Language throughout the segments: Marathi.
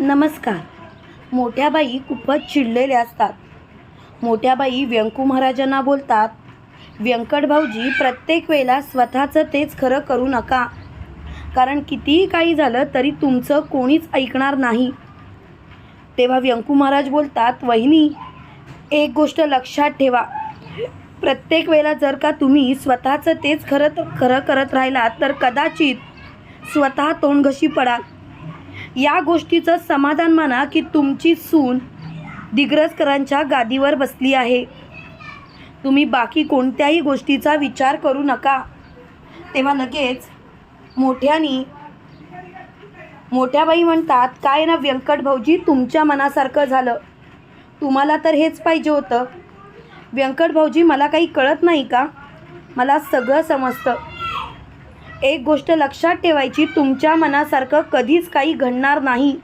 नमस्कार. मोठ्या बाई खूपच चिडलेल्या असतात. मोठ्या बाई व्यंकू महाराजांना बोलतात व्यंकट भाऊजी प्रत्येक वेळेला स्वतःचं तेच खरं करू नका. कारण कितीही काही झालं तरी तुमचं कोणीच ऐकणार नाही. तेव्हा व्यंकू महाराज बोलतात वहिनी एक गोष्ट लक्षात ठेवा. प्रत्येक वेळेला जर का तुम्ही स्वतःचं तेच खरं खरं करत राहिलात तर कदाचित स्वतः तोंडघशी पडाल. या गोष्टीचं समाधान माना की तुमची सून दिग्रजकरांच्या गादीवर बसली आहे. तुम्ही बाकी कोणत्याही गोष्टीचा विचार करू नका. तेव्हा लगेच मोठ्यानी मोठ्याबाई म्हणतात काय ना व्यंकट भाऊजी तुमच्या मनासारखं झालं. तुम्हाला तर हेच पाहिजे होतं. व्यंकट भाऊजी मला काही कळत नाही का? मला सगळं समजतं. एक गोष्ट लक्षात ठेवायची तुमच्या मनासारखं कधीच काही घडणार नाही.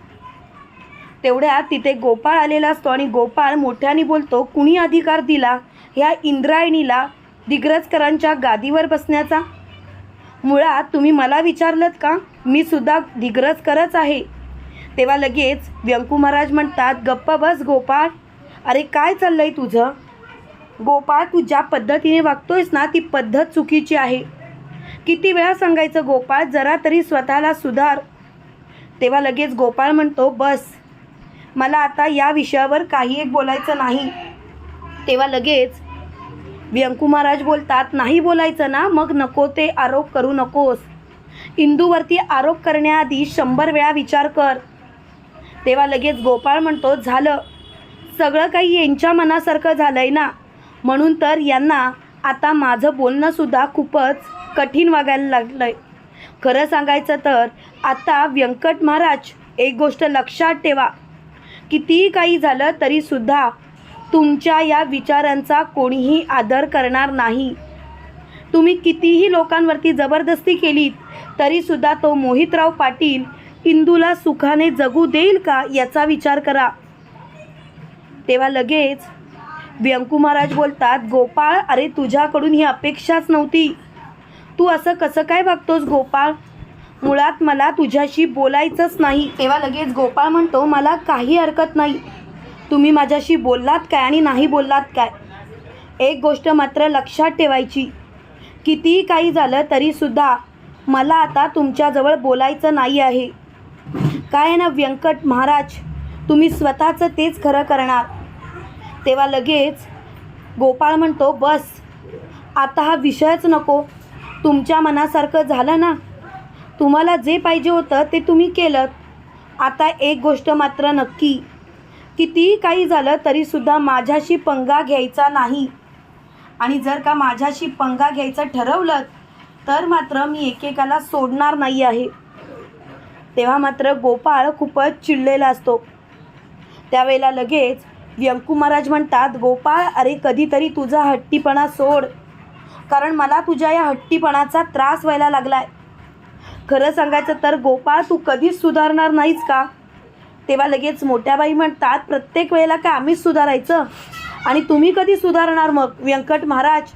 तेवढ्यात तिथे गोपाळ आलेला असतो आणि गोपाळ मोठ्याने बोलतो कुणी अधिकार दिला ह्या इंद्रायणीला दिग्रजकरांच्या गादीवर बसण्याचा? मुळात तुम्ही मला विचारलत का? मी सुद्धा दिग्रजकरच आहे. तेव्हा लगेच व्यंकू महाराज म्हणतात गप्प बस गोपाळ. अरे काय चाललंय तुझं? गोपाळ तू ज्या पद्धतीने वागतोयस ना ती पद्धत चुकीची आहे. किती वेळा सांगायचं गोपाळ जरा तरी स्वतःला सुधार. तेव्हा लगेच गोपाळ म्हणतो बस मला आता या विषयावर काही एक बोलायचं नाही. तेव्हा लगेच व्यंकू महाराज बोलतात नाही बोलायचं ना मग नको ते आरोप करू नकोस. इंदूवरती आरोप करण्याआधी शंभर वेळा विचार कर. तेव्हा लगेच गोपाळ म्हणतो झालं. सगळं काही यांच्या मनासारखं झालं आहे ना. म्हणून तर यांना आता माझं बोलणंसुद्धा खूपच कठीण वागायला लागलं आहे खरं सांगायचं तर आता व्यंकट महाराज एक गोष्ट लक्षात ठेवा. कितीही काही झालं तरीसुद्धा तुमच्या या विचारांचा कोणीही आदर करणार नाही. तुम्ही कितीही लोकांवरती जबरदस्ती केलीत तरीसुद्धा तो मोहितराव पाटील इंदूला सुखाने जगू देईल का याचा विचार करा. तेव्हा लगेच व्यंकू महाराज बोलतात गोपाळ अरे तुझ्याकडून ही अपेक्षाच नव्हती. तू असं कसं काय वागतोस गोपाळ? मुळात मला तुझ्याशी बोलायचंच नाही. तेव्हा लगेच गोपाळ म्हणतो मला काही हरकत नाही. तुम्ही माझ्याशी बोललात काय आणि नाही बोललात काय? एक गोष्ट मात्र लक्षात ठेवायची. कितीही काही झालं तरीसुद्धा मला आता तुमच्याजवळ बोलायचं नाही आहे. काय आहे ना व्यंकट महाराज तुम्ही स्वतःचं तेच खरं करणार. तेव्हा लगेच गोपाळ म्हणतो बस आता हा विषयच नको. तुमच्या मनासारखं झालं ना? तुम्हाला जे पाहिजे होतं ते तुम्ही केलं आता एक गोष्ट मात्र नक्की. कितीही काही झालं तरीसुद्धा माझ्याशी पंगा घ्यायचा नाही. आणि जर का माझ्याशी पंगा घ्यायचं ठरवलं तर मात्र मी एकेकाला सोडणार नाही आहे. तेव्हा मात्र गोपाळ खूपच चिडलेला असतो. त्यावेळेला लगेच व्यंकू महाराज म्हणतात गोपाळ अरे कधीतरी तुझा हट्टीपणा सोड. कारण मला तुझ्या या हट्टीपणाचा त्रास व्हायला लागला आहे खरं सांगायचं तर गोपाळ तू कधीच सुधारणार नाहीस का? तेव्हा लगेच मोठ्या बाई म्हणतात प्रत्येक वेळेला काय आम्हीच सुधारायचं? आणि तुम्ही कधी सुधारणार मग व्यंकट महाराज?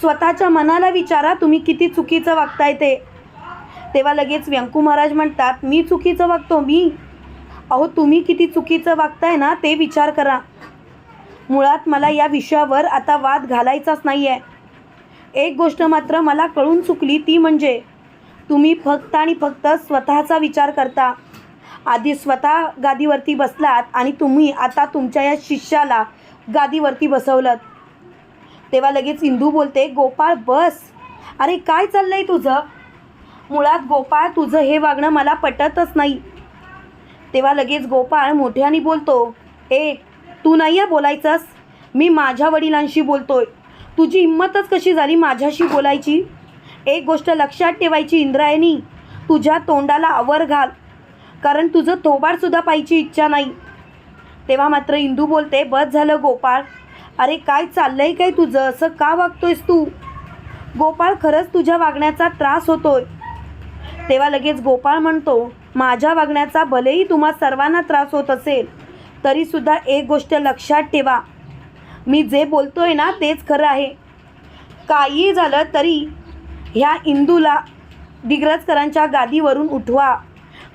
स्वतःच्या मनाला विचारा तुम्ही किती चुकीचं वागताय ते. तेव्हा लगेच व्यंकू महाराज म्हणतात मी चुकीचं वागतो मी? अहो तुम्ही किती चुकीचं वागताय ना ते विचार करा. मुळात मला या विषयावर आता वाद घालायचाच नाही आहे एक गोष्ट मात्र मला कळून चुकली ती म्हणजे तुम्ही फक्त आणि फक्त स्वतःचा विचार करता. आधी स्वतः गादीवरती बसलात आणि तुम्ही आता तुमच्या या शिष्याला गादीवरती बसवलं तेव्हा लगेच इंदू बोलते गोपाळ बस. अरे काय चाललं आहे तुझं? मुळात गोपाळ तुझं हे वागणं मला पटतच नाही. तेव्हा लगेच गोपाळ मोठ्याने बोलतो ए तू नाही आहे बोलायचंस? मी माझ्या वडिलांशी बोलतोय. तुझी हिंमतच कशी झाली माझ्याशी बोलायची? एक गोष्ट लक्षात ठेवायची इंद्रायणी तुझ्या तोंडाला आवर घाल. कारण तुझं थोबाडसुद्धा पाहिजे इच्छा नाही. तेव्हा मात्र इंदू बोलते बस झालं गोपाळ. अरे काय चाललंय काय तुझं? असं का वागतोयस तू? गोपाळ खरंच तुझ्या वागण्याचा त्रास होतोय. तेव्हा लगेच गोपाळ म्हणतो माझ्या वागण्याचा भलेही तुम्हा सर्वांना त्रास होत असेल तरीसुद्धा एक गोष्ट लक्षात ठेवा. मी जे बोलतो आहे ना तेच खरं आहे. काही झालं तरी ह्या इंदूला दिग्रजकरांच्या गादीवरून उठवा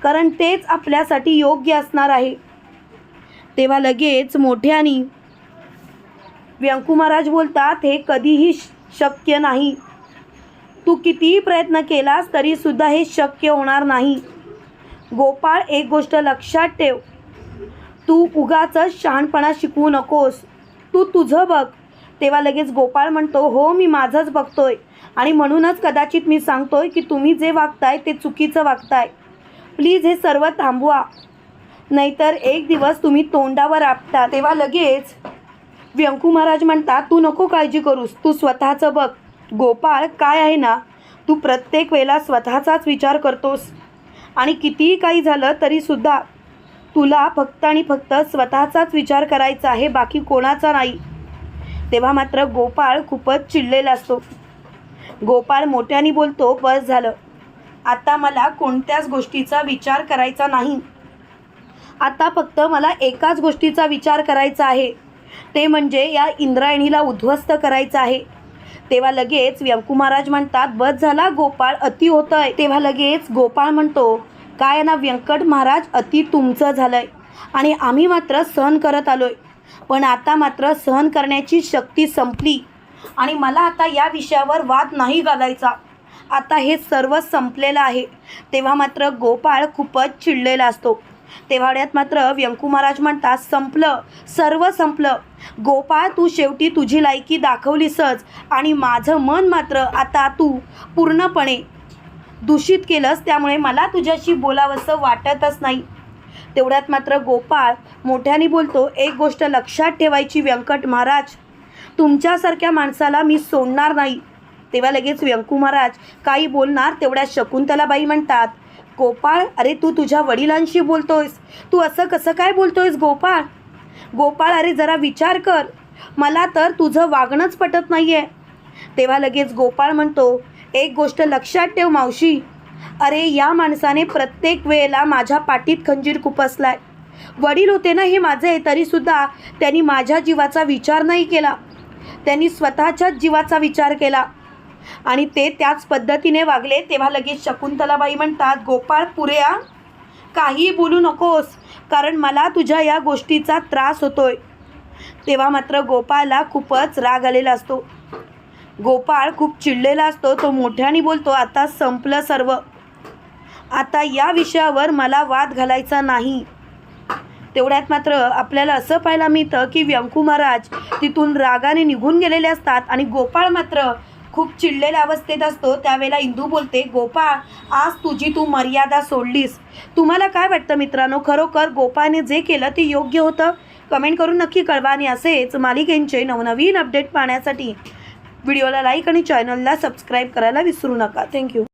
कारण तेच आपल्यासाठी योग्य असणार आहे. तेव्हा लगेच मोठ्यानी व्यंकुमहाराज बोलतात हे कधीही श- शक्य नाही. तू कितीही प्रयत्न केलास तरीसुद्धा हे शक्य होणार नाही. गोपाळ एक गोष्ट लक्षात ठेव. तू उगाच शहाणपणा शिकवू नकोस. तू तुझं बघ. तेव्हा लगेच गोपाळ म्हणतो हो मी माझंच बघतोय. आणि म्हणूनच कदाचित मी सांगतोय की तुम्ही जे वागताय ते चुकीचं वागताय. प्लीज हे सर्व थांबवा. नाहीतर एक दिवस तुम्ही तोंडावर आपता. तेव्हा लगेच व्यंकू महाराज म्हणतात तू नको काळजी करूस. तू स्वतःचं बघ. गोपाळ काय आहे ना? तू प्रत्येक वेळेला स्वतःचाच विचार करतोस. आणि कितीही काही झालं तरीसुद्धा तुला फक्त आणि फक्त स्वतःचाच विचार करायचा आहे बाकी कोणाचा नाही. तेव्हा मात्र गोपाळ खूपच चिडलेला असतो. गोपाळ मोठ्याने बोलतो बस झालं. आता मला कोणत्याच गोष्टीचा विचार करायचा नाही. आता फक्त मला एकाच गोष्टीचा विचार करायचा आहे. ते म्हणजे या इंद्रायणीला उद्ध्वस्त करायचं आहे. तेव्हा लगेच व्यंकू महाराज म्हणतात बस झाला गोपाळ अति होतंय. तेव्हा लगेच गोपाळ म्हणतो काय ना व्यंकट महाराज अति तुमचं झालंय. आणि आम्ही मात्र सहन करत आलोय. पण आता मात्र सहन करण्याची शक्ती संपली. आणि मला आता या विषयावर वाद नाही घालायचा. आता हे सर्व संपलेलं आहे. तेव्हा मात्र गोपाळ खूपच चिडलेला असतो. तेवढ्यात मात्र व्यंकू महाराज म्हणतात संपलं सर्व संपलं. गोपाळ तू शेवटी तुझी लायकी दाखवलीसच आणि माझं मन मात्र आता तू पूर्णपणे दूषित केलंस त्यामुळे मला तुझ्याशी बोलावंसं वाटतच नाही. तेवढ्यात मात्र गोपाळ मोठ्याने बोलतो एक गोष्ट लक्षात ठेवायची व्यंकट महाराज तुमच्यासारख्या माणसाला मी सोडणार नाही. तेव्हा लगेच व्यंकू महाराज काही बोलणार तेवढ्या शकुंतलाबाई म्हणतात गोपाळ अरे तू तुझ्या वडिलांशी बोलतोयस. तू असं कसं काय बोलतोयस गोपाळ? गोपाळ अरे जरा विचार कर. मला तर तुझं वागणंच पटत नाही आहे तेव्हा लगेच गोपाळ म्हणतो एक गोष्ट लक्षात ठेव मावशी. अरे या माणसाने प्रत्येक वेळेला माझ्या पाठीत खंजीर खुपसलाय. वडील होते ना हे माझे तरीसुद्धा त्यांनी माझ्या जीवाचा विचार नाही केला. त्यांनी स्वतःच्याच जीवाचा विचार केला. आणि ते त्याच पद्धतीने वागले तेव्हा लगेच शकुंतलाबाई म्हणतात गोपाळ पुऱ्या काही बोलू नकोस कारण मला तुझ्या या गोष्टीचा त्रास होतोय. तेव्हा मात्र गोपाळला खूपच राग आलेला असतो. गोपाळ खूप चिडलेला असतो तो मोठ्याने बोलतो आता संपलं सर्व. आता या विषयावर मला वाद घालायचा नाही. तेवढ्यात मात्र आपल्याला असं पाहायला मिळतं की व्यंकू महाराज तिथून रागाने निघून गेलेले असतात आणि गोपाळ मात्र खूप चिडलेल्या अवस्थेत असतो. त्यावेळेला इंदू बोलते गोपाळ आज तुझी तू मर्यादा सोडलीस. तुम्हाला काय वाटतं मित्रांनो? खरोखर गोपाळने जे केलं ते योग्य होतं? कमेंट करून नक्की कळवा आणि असेच मालिकेंचे नवनवीन अपडेट पाहण्यासाठी व्हिडिओला लाईक आणि चॅनलला सबस्क्राईब करायला विसरू नका. थँक्यू.